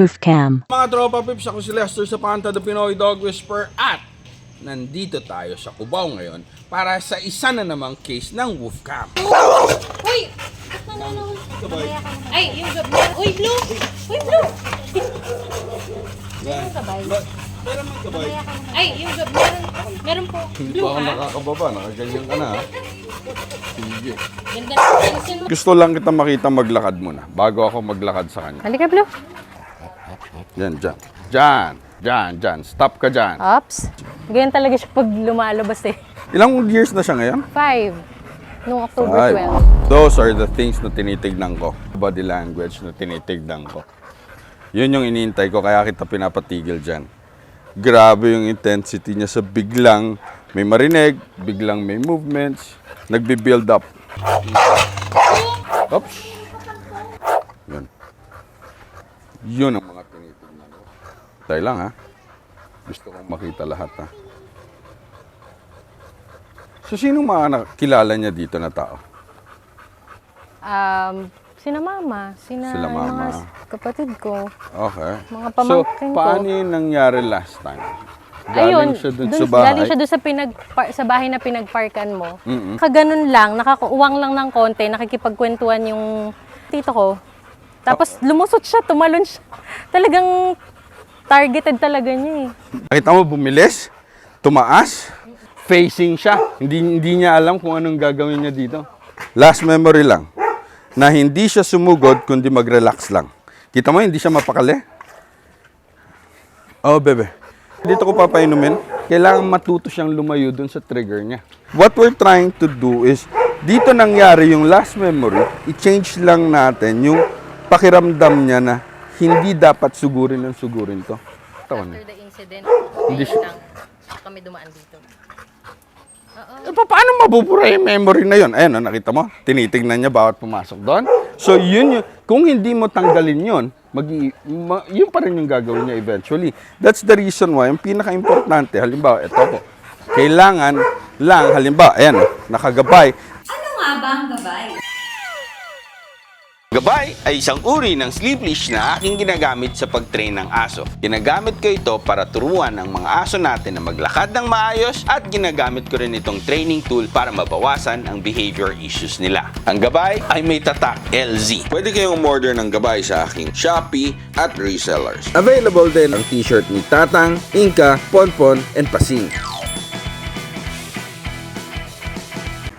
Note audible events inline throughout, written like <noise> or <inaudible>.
Woofcam. Mga tropa pips, ako si Lester sa Panta the Pinoy Dog Whisperer at nandito tayo sa Cubao ngayon para sa isa na namang case ng Wolfcam. Uy! Ba't nananahol? Ay, yung gab... Uy, Blue! Uy, Blue! Meron ka ba? Pero man kabay. Ay, yung gab... Meron, meron po. Hindi pa ako nakakababa, nakaganyan ka na. Sige. Gusto lang kita makita maglakad muna bago ako maglakad sa kanya. Halika, Blue. Yan, dyan. Dyan, dyan, dyan. Stop ka dyan. Ops. Ganyan talaga siya pag lumalabas eh. Ilang years na siya ngayon? Five. Noong October Five. 12. Those are the things na tinitignan ko. Body language na tinitignan ko. Yun yung iniintay ko, kaya kita pinapatigil dyan. Grabe yung intensity niya sa biglang may marinig, biglang may movements, nagbi-build up. Oops. Yun. Yun ang mga tinitignan ko. Tayo lang ha. Gusto kong makita lahat ha. So, sinong mga nakilala niya dito na tao? Um, sina mama, sina, Sila mama. mga kapatid ko. Okay. Mga so, pamangkin ko. paano yung nangyari last time? Galing Ayun, siya dun dun- sa bahay? Galing siya doon sa, pinag, sa bahay na pinagparkan mo. Mm-mm. Kaganon lang, nakakuwang lang ng konti, nakikipagkwentuhan yung tito ko. Tapos lumusot siya, tumalon siya. Talagang targeted talaga niya eh. Nakita mo, bumilis, tumaas, facing siya. Hindi, hindi niya alam kung anong gagawin niya dito. Last memory lang, na hindi siya sumugod, kundi mag-relax lang. Kita mo, hindi siya mapakali. Oh, bebe. Dito ko papainumin. Kailangan matuto siyang lumayo dun sa trigger niya. What we're trying to do is, dito nangyari yung last memory, i-change lang natin yung pakiramdam niya na hindi dapat sugurin ng sugurin to. Tawan niya. the incident, Hindi siya- lang kami dumaan dito. Eh, pa- paano mabubura yung memory na yun? Ayan, oh, nakita mo? Tinitingnan niya bawat pumasok doon. So, yun yung, kung hindi mo tanggalin yun, mag ma, yun pa rin yung gagawin niya eventually. That's the reason why, ang pinaka-importante, halimbawa, ito po, kailangan lang, halimbawa, ayan, oh, nakagabay, Ano nga ba ang gabay? Gabay ay isang uri ng sleep leash na aking ginagamit sa pag-train ng aso. Ginagamit ko ito para turuan ang mga aso natin na maglakad ng maayos at ginagamit ko rin itong training tool para mabawasan ang behavior issues nila. Ang gabay ay may tatak LZ. Pwede kayong umorder ng gabay sa aking Shopee at resellers. Available din ang t-shirt ni Tatang, Inka, Ponpon, and Pasing.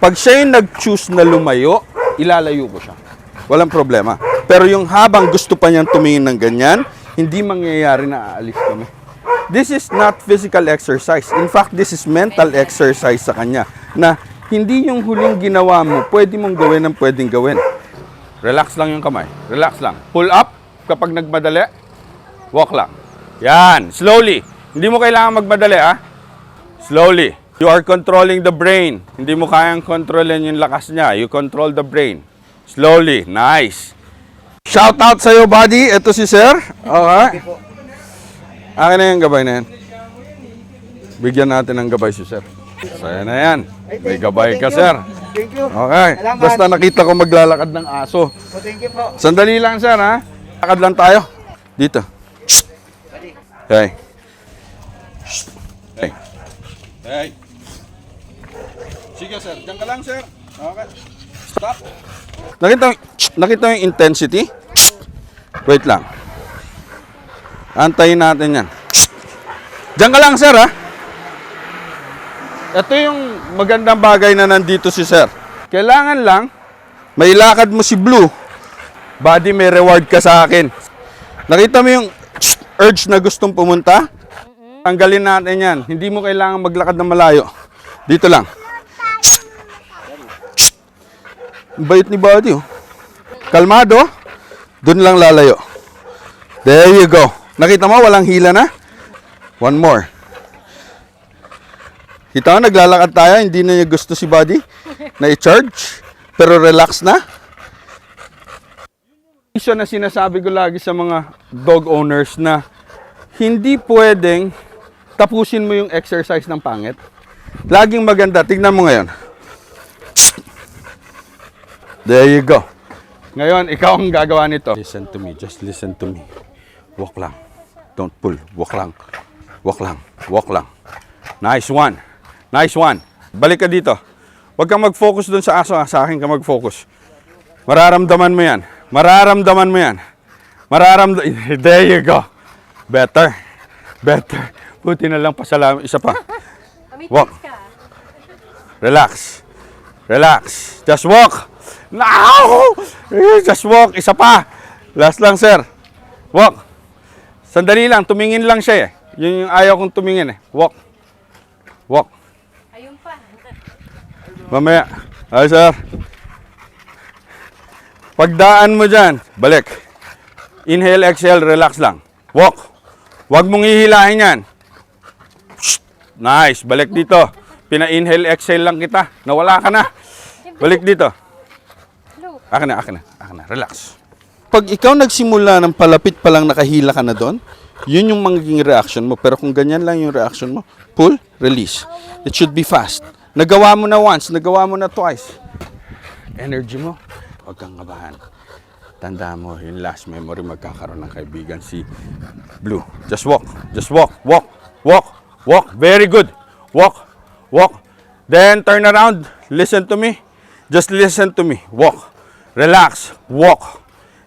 Pag siya yung nag-choose na lumayo, ilalayo ko siya. Walang problema. Pero yung habang gusto pa niyang tumingin ng ganyan, hindi mangyayari na aalis kami. This is not physical exercise. In fact, this is mental exercise sa kanya. Na hindi yung huling ginawa mo, pwede mong gawin ang pwedeng gawin. Relax lang yung kamay. Relax lang. Pull up kapag nagmadali. Walk lang. Yan. Slowly. Hindi mo kailangan magmadali, ah. Slowly. You are controlling the brain. Hindi mo kayang kontrolin yung lakas niya. You control the brain. Slowly. Nice. Shout out sa'yo, buddy. Ito si Sir. Okay. Akin na yung gabay na yan. Bigyan natin ng gabay si Sir. Saya na yan. May gabay ka, Sir. Thank you. Okay. Salamat. Basta nakita ko maglalakad ng aso. Oh, thank you po. Sandali lang, sir, ha? Lakad lang tayo. Dito. Hey. Hey. Hey. Sige, sir. Diyan ka lang, sir. Okay. Stop. Nakita, nakita yung intensity? Wait lang. Antayin natin yan. Diyan ka lang, sir, ha? Ito yung magandang bagay na nandito si sir. Kailangan lang, may lakad mo si Blue. Buddy, may reward ka sa akin. Nakita mo yung urge na gustong pumunta? Tanggalin natin yan. Hindi mo kailangan maglakad ng malayo. Dito lang. Ang bait ni Buddy, oh. Kalmado. Doon lang lalayo. There you go. Nakita mo, walang hila na? One more. Kita mo, naglalakad tayo, hindi na niya gusto si Buddy na i-charge, pero relax na. Issue na sinasabi ko lagi sa mga dog owners na hindi pwedeng tapusin mo yung exercise ng pangit. Laging maganda. Tignan mo ngayon. There you go. Ngayon, ikaw ang gagawa nito. Listen to me. Just listen to me. Walk lang. Don't pull. Walk lang. Walk lang. Walk lang. Nice one. Nice one. Balik ka dito. Huwag kang mag-focus dun sa aso. ha. Sa akin ka mag-focus. Mararamdaman mo yan. Mararamdaman mo yan. Mararamdaman. <laughs> There you go. Better. Better. Buti na lang pasalamat. Isa pa. Walk. Relax. Relax. Just walk. No! Just walk. Isa pa. Last lang, sir. Walk. Sandali lang. Tumingin lang siya eh. Yun yung ayaw kong tumingin eh. Walk. Walk. Ayun pa. Mamaya. Ay, sir. Pagdaan mo dyan, balik. Inhale, exhale, relax lang. Walk. Huwag mong ihilahin yan. Shh. Nice. Balik dito. Pina-inhale, exhale lang kita. Nawala ka na. Balik dito. Akin na, akin na, akin na. Relax. Pag ikaw nagsimula ng palapit pa lang nakahila ka na doon, yun yung magiging reaction mo. Pero kung ganyan lang yung reaction mo, pull, release. It should be fast. Nagawa mo na once, nagawa mo na twice. Energy mo, huwag kang kabahan. Tanda mo, yung last memory magkakaroon ng kaibigan si Blue. Just walk, just walk, walk, walk, walk. Very good. Walk, walk. Then turn around, listen to me. Just listen to me. Walk. Relax. Walk.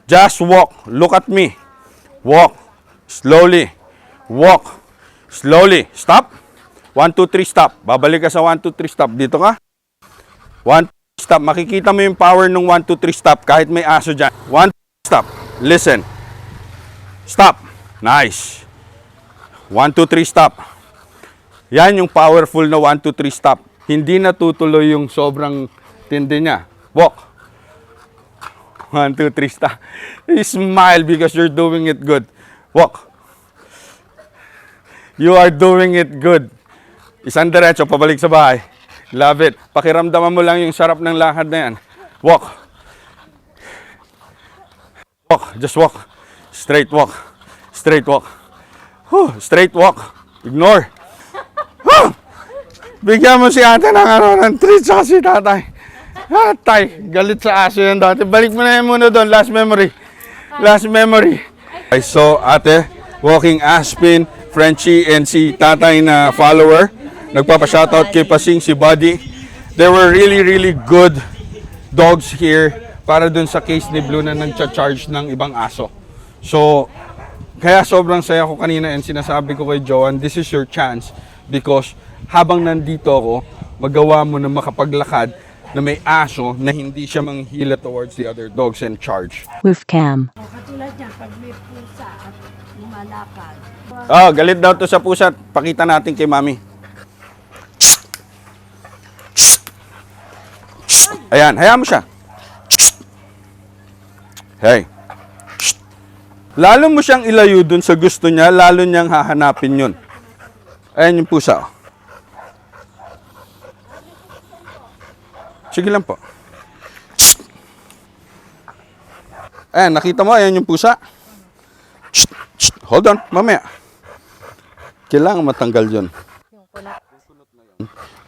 Just walk. Look at me. Walk. Slowly. Walk. Slowly. Stop. One, two, three, stop. Babalik ka sa one, two, three, stop. Dito ka. One, two, stop. Makikita mo yung power ng one, two, three, stop kahit may aso dyan. One, two, stop. Listen. Stop. Nice. One, two, three, stop. Yan yung powerful na 1, 2, 3 stop. Hindi natutuloy yung sobrang tindi niya. Walk. 1, 2, 3 stop. Smile because you're doing it good. Walk. You are doing it good. Isang diretso, pabalik sa bahay. Love it. Pakiramdaman mo lang yung sarap ng lakad na yan. Walk. Walk. Just walk. Straight walk. Straight walk. Whew, straight walk. Ignore. Bigyan mo si ate ng ano, ng treat sa si tatay. Tatay, galit sa aso yan dati. Balik mo na yan muna doon. Last memory. Last memory. I saw ate walking Aspin, Frenchie, and si tatay na follower. Nagpapa-shoutout kay Pasing, si Buddy. There were really, really good dogs here para dun sa case ni Blue na nagcha-charge ng ibang aso. So, kaya sobrang saya ko kanina and sinasabi ko kay Joan, this is your chance because habang nandito ako, magawa mo na makapaglakad na may aso na hindi siya manghila towards the other dogs and charge. Roof cam. Katulad niyan, pag may pusa at lumalakad. Oh, galit daw to sa pusa. Pakita natin kay mami. Ayan, hayaan mo siya. Hey. Lalo mo siyang ilayo dun sa gusto niya, lalo niyang hahanapin yun. Ayan yung pusa. oh. Sige lang po. Ayan, nakita mo, ayan yung pusa. Hold on, mamaya. Kailangan matanggal yun.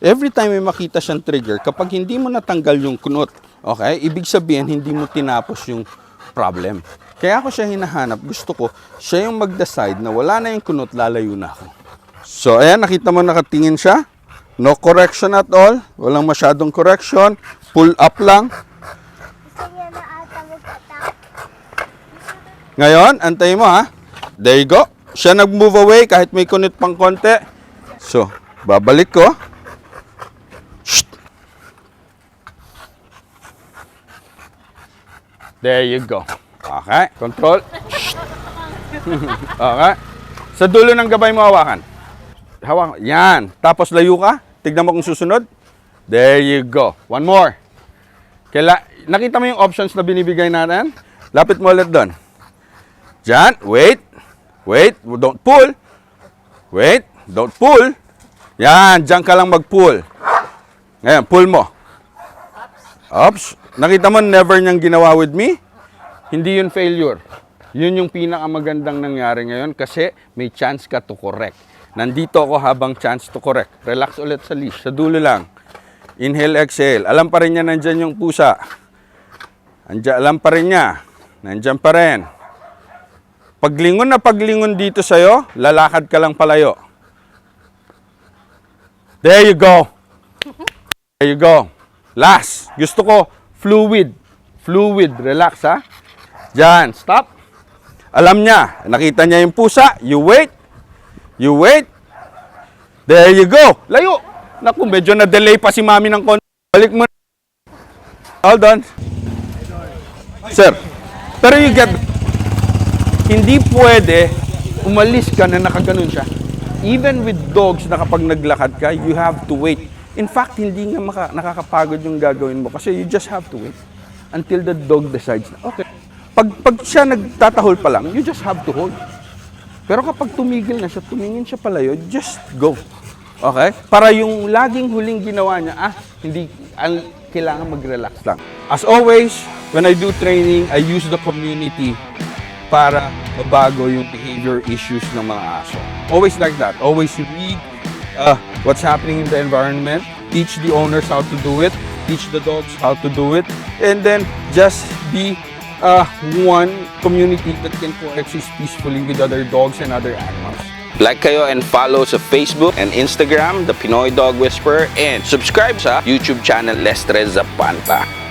Every time may makita siyang trigger, kapag hindi mo natanggal yung kunot, okay, ibig sabihin hindi mo tinapos yung problem. Kaya ako siya hinahanap. Gusto ko, siya yung mag-decide na wala na yung kunot, lalayo na ako. So, ayan, nakita mo nakatingin siya. No correction at all. Walang masyadong correction. Pull up lang. Ngayon, antay mo ha. There you go. Siya nag-move away kahit may kunit pang konti. So, babalik ko. Shh. There you go. Okay, control. <laughs> Okay. Sa dulo ng gabay mo hawakan. Hawakan. Yan. Tapos layo ka. Tignan mo kung susunod. There you go. One more. Kaila nakita mo yung options na binibigay natin? Lapit mo ulit doon. Diyan, wait. Wait, don't pull. Wait, don't pull. Yan, diyan ka lang mag-pull. Ngayon, pull mo. Ops. Nakita mo, never niyang ginawa with me? Hindi yun failure. Yun yung pinakamagandang nangyari ngayon kasi may chance ka to correct. Nandito ako habang chance to correct. Relax ulit sa leash. Sa dulo lang. Inhale, exhale. Alam pa rin niya nandyan yung pusa. Andiyan, alam pa rin niya. Nandyan pa rin. Paglingon na paglingon dito sa'yo, lalakad ka lang palayo. There you go. There you go. Last. Gusto ko, fluid. Fluid. Relax, ha? Diyan. Stop. Alam niya. Nakita niya yung pusa. You wait. You wait. There you go. Layo. Naku, medyo na-delay pa si mami ng konti. Balik mo. Hold on. Sir, pero you get, hindi pwede umalis ka na nakaganon siya. Even with dogs na kapag naglakad ka, you have to wait. In fact, hindi nga maka, nakakapagod yung gagawin mo kasi you just have to wait until the dog decides na, okay. Pag, pag siya nagtatahol pa lang, you just have to hold. Pero kapag tumigil na siya, tumingin siya palayo, just go. Okay? Para yung laging huling ginawa niya, ah, hindi, ang, kailangan mag-relax lang. As always, when I do training, I use the community para mabago yung behavior issues ng mga aso. Always like that. Always read uh, what's happening in the environment, teach the owners how to do it, teach the dogs how to do it, and then just be uh, one community that can coexist peacefully with other dogs and other animals. Like kayo and follow sa Facebook and Instagram, The Pinoy Dog Whisperer, and subscribe sa YouTube channel Les Tres Zapanta.